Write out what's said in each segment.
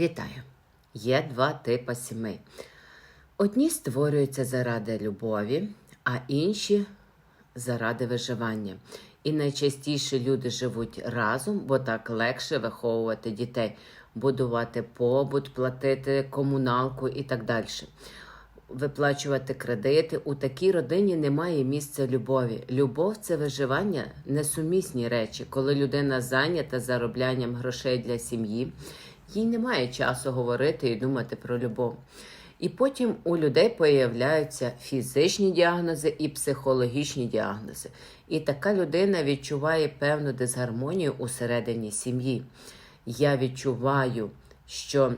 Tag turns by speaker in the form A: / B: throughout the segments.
A: Вітаю! Є два типи сімей. Одні створюються заради любові, а інші заради виживання. І найчастіше люди живуть разом, бо так легше виховувати дітей, будувати побут, платити комуналку і так далі. Виплачувати кредити. У такій родині немає місця любові. Любов це виживання, несумісні речі. Коли людина зайнята зароблянням грошей для сім'ї, їй немає часу говорити і думати про любов. І потім у людей появляються фізичні діагнози і психологічні діагнози. І така людина відчуває певну дисгармонію усередині сім'ї. Я відчуваю, що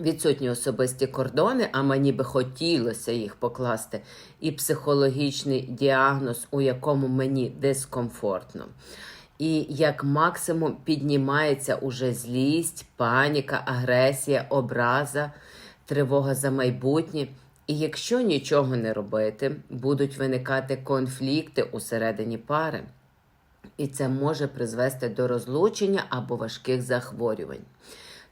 A: відсутні особисті кордони, а мені би хотілося їх покласти, і психологічний діагноз, у якому мені дискомфортно. І як максимум піднімається уже злість, паніка, агресія, образа, тривога за майбутнє. І якщо нічого не робити, будуть виникати конфлікти усередині пари. І це може призвести до розлучення або важких захворювань.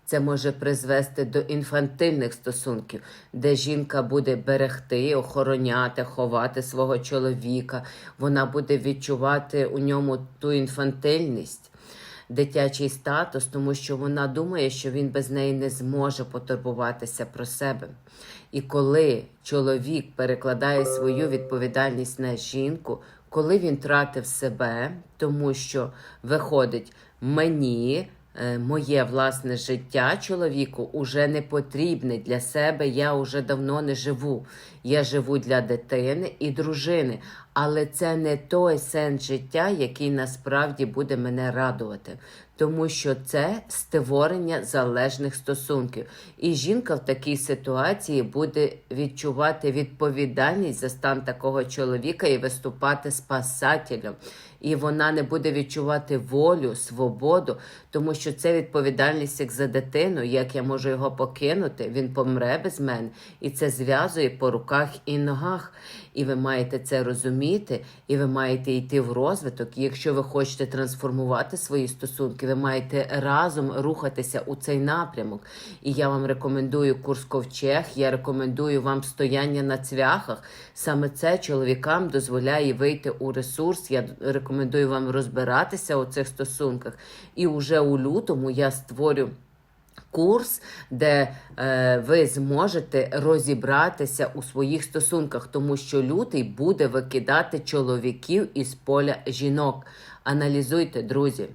A: Це може призвести до інфантильних стосунків, де жінка буде берегти, охороняти, ховати свого чоловіка. Вона буде відчувати у ньому ту інфантильність, дитячий статус, тому що вона думає, що він без неї не зможе потурбуватися про себе. І коли чоловік перекладає свою відповідальність на жінку, коли він тратив себе, тому що виходить мені. Е, Моє власне життя чоловіку уже не потрібне для себе. Я уже давно не живу. Я живу для дитини і дружини, але це не той сенс життя, який насправді буде мене радувати, тому що це створення залежних стосунків. І жінка в такій ситуації буде відчувати відповідальність за стан такого чоловіка і виступати спасателем. І вона не буде відчувати волю, свободу, тому що це відповідальність як за дитину, як я можу його покинути, він помре без мене, і це зв'язує по руках і ногах. І ви маєте це розуміти, і ви маєте йти в розвиток. І якщо ви хочете трансформувати свої стосунки, ви маєте разом рухатися у цей напрямок. І я вам рекомендую курс ковчег, я рекомендую вам стояння на цвяхах. Саме це чоловікам дозволяє вийти у ресурс. Я рекомендую вам розбиратися у цих стосунках. І вже у лютому я створю. Курс, де е, ви зможете розібратися у своїх стосунках, тому що лютий буде викидати чоловіків із поля жінок. Аналізуйте, друзі.